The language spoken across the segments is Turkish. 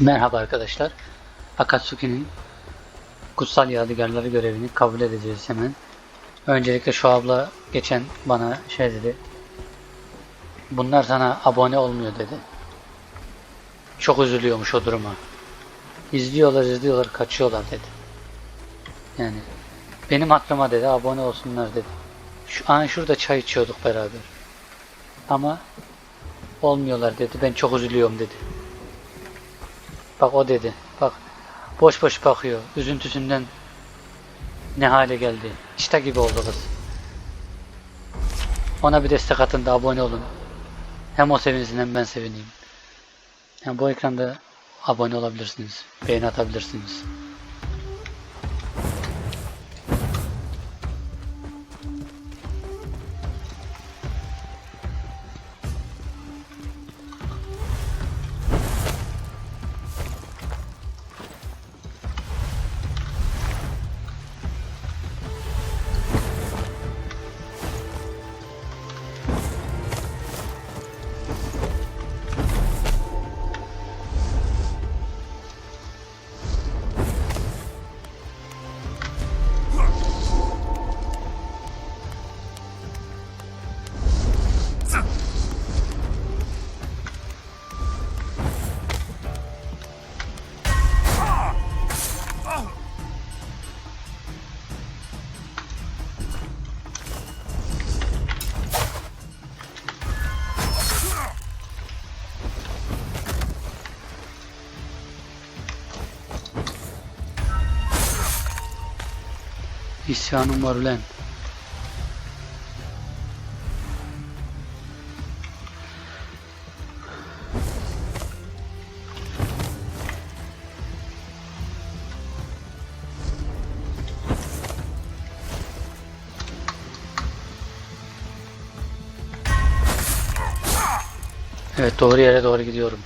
Merhaba arkadaşlar. Akatsuki'nin kutsal yadigarları görevini kabul edeceğiz hemen. Öncelikle şu abla geçen bana şey dedi. Bunlar sana abone olmuyor dedi. Çok üzülüyormuş o duruma. İzliyorlar izliyorlar kaçıyorlar dedi. Yani benim hatırıma dedi abone olsunlar dedi. Şu an şurada çay içiyorduk beraber. Ama olmuyorlar dedi. Ben çok üzülüyorum dedi. Bak o dedi. Bak boş boş bakıyor. Üzüntüsünden ne hale geldi. İşte gibi oldu kız. Ona bir destek atın da abone olun. Hem o sevinsin hem ben sevineyim. Yani bu ekranda abone olabilirsiniz. Beğeni atabilirsiniz. İsyanım var ulan. Evet doğru yere doğru gidiyorum.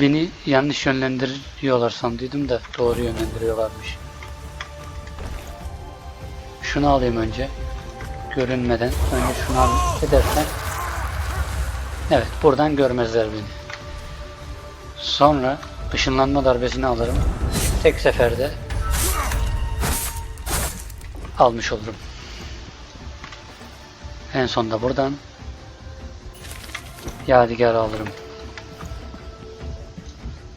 Beni yanlış yönlendiriyorlar sandıydım da doğru yönlendiriyorlarmış. Şunu alayım önce. Görünmeden. Önce şunu al edersen. Evet buradan görmezler beni. Sonra ışınlanma darbesini alırım. Tek seferde almış olurum. En sonda buradan Yadigarı alırım.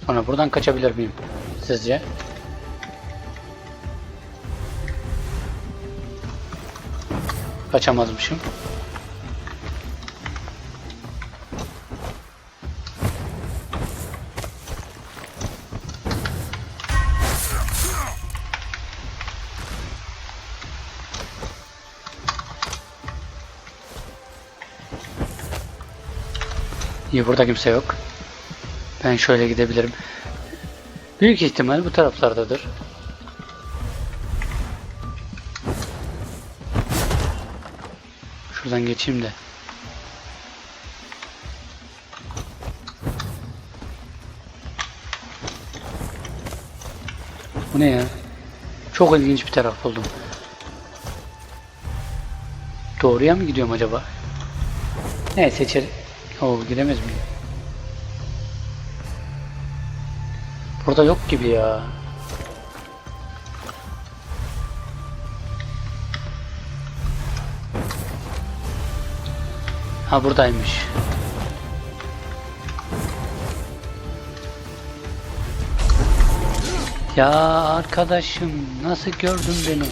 Sonra buradan kaçabilir miyim? Sizce? Kaçamazmışım. İyi burada kimse yok. Ben şöyle gidebilirim. Büyük ihtimal bu taraflardadır. Şuradan geçeyim de. Bu ne ya? Çok ilginç bir taraf buldum. Doğruya mı gidiyorum acaba? Neyse içeri... Oo giremez miyim? Burada yok gibi ya. Ha buradaymış. Ya arkadaşım nasıl gördün beni?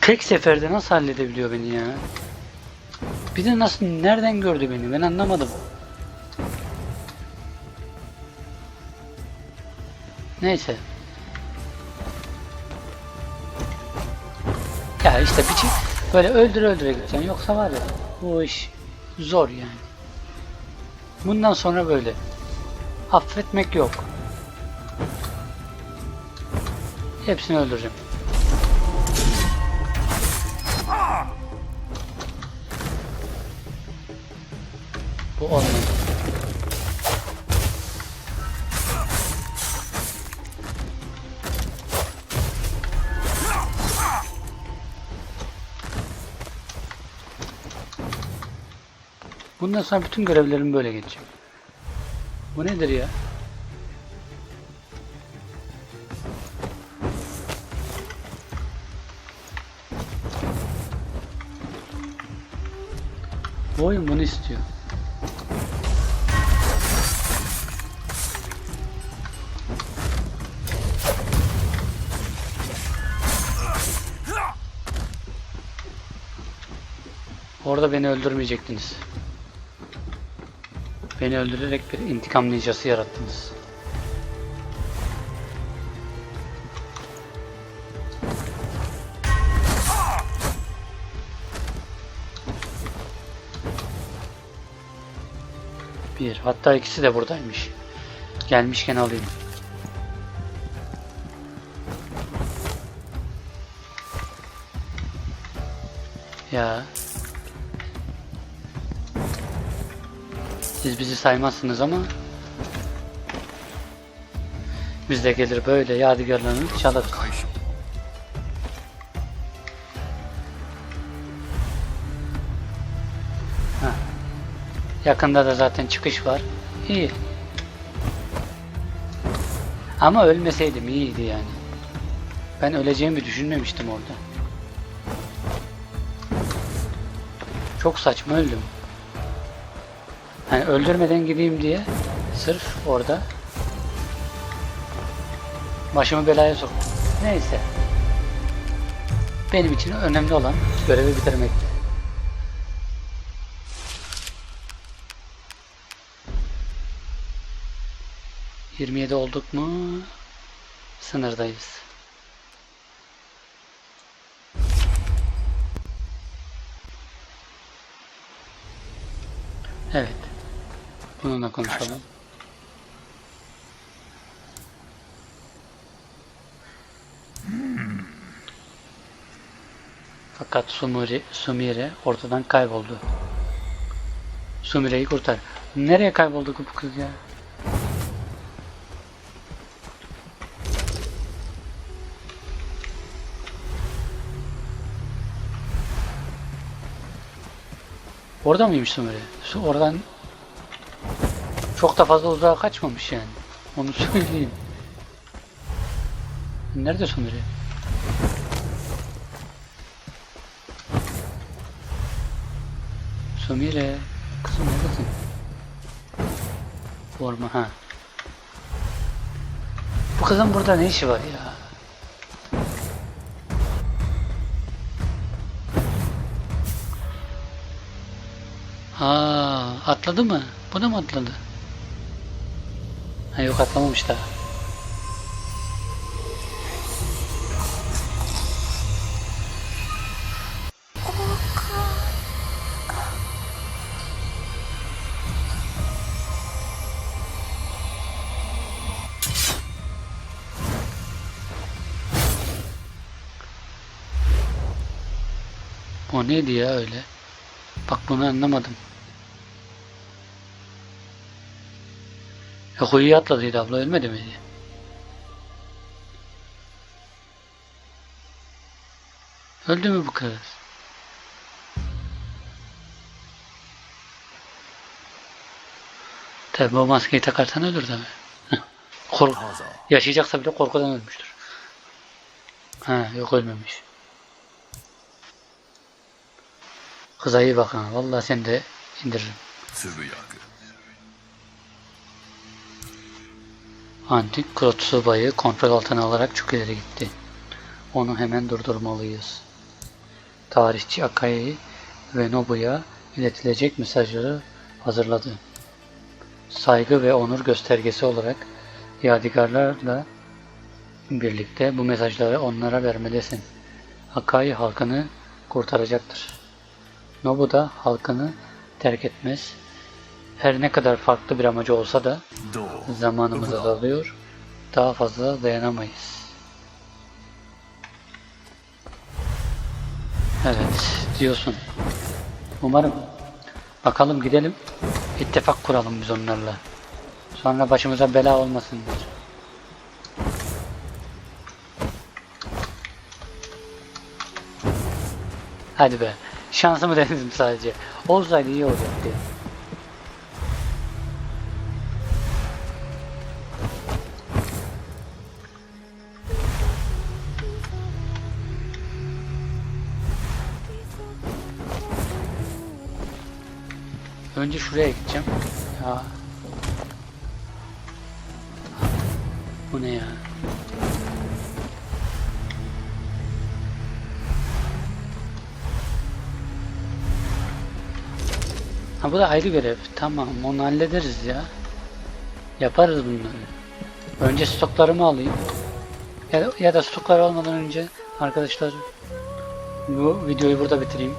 Tek seferde nasıl halledebiliyor beni ya? Bir de nasıl nereden gördü beni ben anlamadım. Neyse. Ya işte bir şey böyle öldüre öldüre gideceksin. Yoksa var ya bu iş zor yani. Bundan sonra böyle. Affetmek yok. Hepsini öldüreceğim. Bu olmadı. Bundan sonra bütün görevlerim böyle geçecek. Bu nedir ya? Bu oyun bunu istiyor. Orada beni öldürmeyecektiniz. Beni öldürerek bir intikam ninjası yarattınız. Bir, hatta ikisi de buradaymış. Gelmişken alayım. Ya. Siz bizi saymazsınız ama biz de gelir böyle yadigarlarını çalarız. Yakında da zaten çıkış var. İyi. Ama ölmeseydim iyiydi yani. Ben öleceğimi düşünmemiştim orada. Çok saçma öldüm. Hani öldürmeden gideyim diye sırf orada başımı belaya soktum. Neyse. Benim için önemli olan görevi bitirmekti. Yirmi yedi olduk mu? Sınırdayız. Evet. Bununla konuşalım. Fakat Sumire, Sumire ortadan kayboldu. Sumire'yi kurtar. Nereye kayboldu bu kız ya? Orada mıymış Sumire? Su oradan çok da fazla uzağa kaçmamış yani. Onu söyleyeyim. Nerede Sumire? Sumire. Kızım neredesin? Forma ha. Bu kızın burada ne işi var ya? Ha, atladı mı? Bu da mı atladı? Ha yok atlamamış daha. O neydi ya öyle? Bak bunu anlamadım. Ya kuyuya atladıydı abla ölmedi mi diye. Öldü mü bu kız? Tabi o maskeyi takarsan ölür tabi. Kork Yaşayacaksa bile korkudan ölmüştür. Ha yok ölmemiş. Kıza iyi bakın. Vallahi sen de indiririm. つぶ Antik Kurotsubay'ı kontrol altına alarak çok ileri gitti. Onu hemen durdurmalıyız. Tarihçi Akai ve Nobu'ya iletilecek mesajları hazırladı. Saygı ve onur göstergesi olarak yadigarlarla birlikte bu mesajları onlara vermelisin. Akai halkını kurtaracaktır. Nobu da halkını terk etmez. Her ne kadar farklı bir amacı olsa da Zamanımız azalıyor. Daha fazla dayanamayız. Evet diyorsun. Umarım. Bakalım gidelim. İttifak kuralım biz onlarla. Sonra başımıza bela olmasınlar. Hadi be. Şansımı denedim sadece. Olsaydı iyi olacaktı. Önce şuraya gideceğim. Ya. Bu ne ya? Ha bu da ayrı görev. Tamam onu hallederiz ya. Yaparız bunları. Önce stoklarımı alayım. Ya da, ya da stoklar almadan önce arkadaşlar bu videoyu burada bitireyim.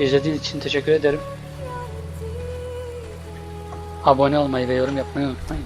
İzlediğiniz için teşekkür ederim. Abone olmayı ve yorum yapmayı unutmayın.